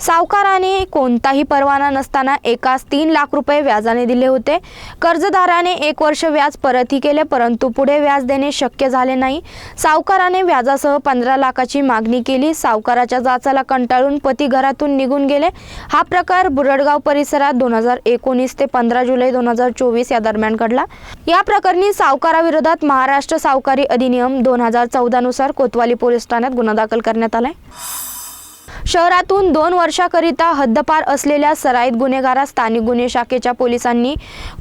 सावकाराने कोणताही परवाना नसताना एकास तीन लाख रुपये व्याजाने दिले होते. कर्जदाराने एक वर्ष व्याज परतही केले परंतु पुढे व्याज देणे शक्य झाले नाही. सावकाराने व्याजासह पंधरा लाखाची मागणी केली. सावकाराच्या जाचाला कंटाळून पती घरातून निघून गेले. हा प्रकार बुरडगाव परिसरात दोन हजार एकोणीस ते पंधरा जुलै दोन हजार चोवीस या दरम्यान घडला. या प्रकरणी सावकाराविरोधात महाराष्ट्र सावकारी अधिनियम दोन हजार चौदानुसार कोतवाली पोलीस ठाण्यात गुन्हा दाखल करण्यात आलाय. शहरातून दोन वर्षाकरिता हद्दपार असलेल्या सराईत गुन्हेगारा स्थानिक गुन्हे शाखेच्या पोलिसांनी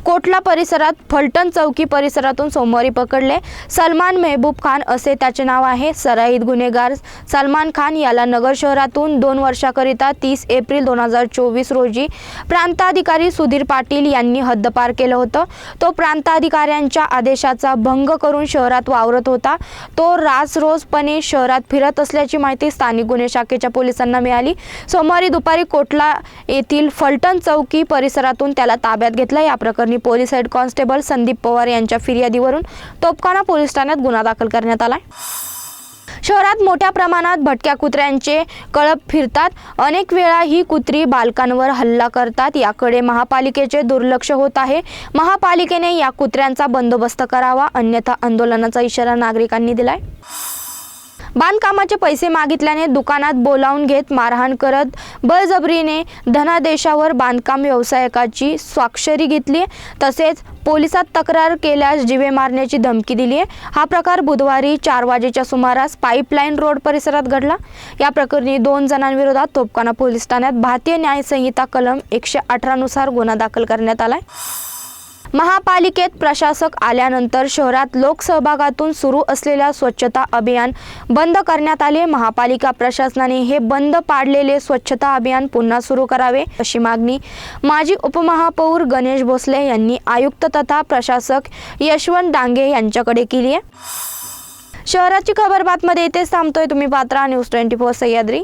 कोटला परिसरात फलटण चौकी परिसरातून सोमवारी पकडले. सलमान मेहबूब खान असे त्याचे नाव आहे. सराईत गुन्हेगार सलमान खान याला नगर शहरातून दोन वर्षाकरिता तीस एप्रिल दोन हजार चोवीस रोजी प्रांताधिकारी सुधीर पाटील यांनी हद्दपार केलं होतं. तो प्रांताधिकाऱ्यांच्या आदेशाचा भंग करून शहरात वावरत होता. तो रासरोजपणे शहरात फिरत असल्याची माहिती स्थानिक गुन्हे शाखेच्या पोलिसांना मिळाली. सोमवारी दुपारी कोटला येथील फलटण चौकी परिसरातून त्याला ताब्यात घेतला. या प्रकरणी police head constable Sandeep Pawar यांच्या फिर्यादीवरून तोपखाना पोलीस ठाण्यात गुन्हा दाखल करण्यात आला शहरात मोठ्या प्रमाणात भटक्या कुत्र्यांचे कळप फिरतात. अनेक वेळा ही कुत्री बालकांवर हल्ला करतात. याकडे महापालिकेचे दुर्लक्ष होत आहे. महापालिकेने या कुत्र्यांचा बंदोबस्त करावा अन्यथा आंदोलनाचा इशारा नागरिकांनी दिलाय. बांधकामाचे पैसे मागितल्याने दुकानात बोलावून घेत मारहाण करत बळजबरीने धनादेशावर बांधकाम व्यावसायिकाची स्वाक्षरी घेतली. तसेच पोलिसात तक्रार केल्यास जिवे मारण्याची धमकी दिली. आहे हा प्रकार बुधवारी चार वाजेच्या सुमारास पाईपलाईन रोड परिसरात घडला. या प्रकरणी दोन जणांविरोधात तोपखाना पोलीस ठाण्यात भारतीय न्यायसंहिता कलम एकशे अठरानुसार गुन्हा दाखल करण्यात आलाय. महापालिकेत प्रशासक आल्यानंतर शहरात लोकसहभागातून सुरू असलेल्या स्वच्छता अभियान बंद करण्यात आले. महापालिका प्रशासनाने हे बंद पाडलेले स्वच्छता अभियान पुन्हा सुरू करावे अशी मागणी माजी उपमहापौर गणेश भोसले यांनी आयुक्त तथा प्रशासक यशवंत डांगे यांच्याकडे केली आहे. शहराची खबर बातमध्ये इथेच थांबतोय. तुम्ही पात्रा न्यूज ट्वेंटी फोर सह्याद्री.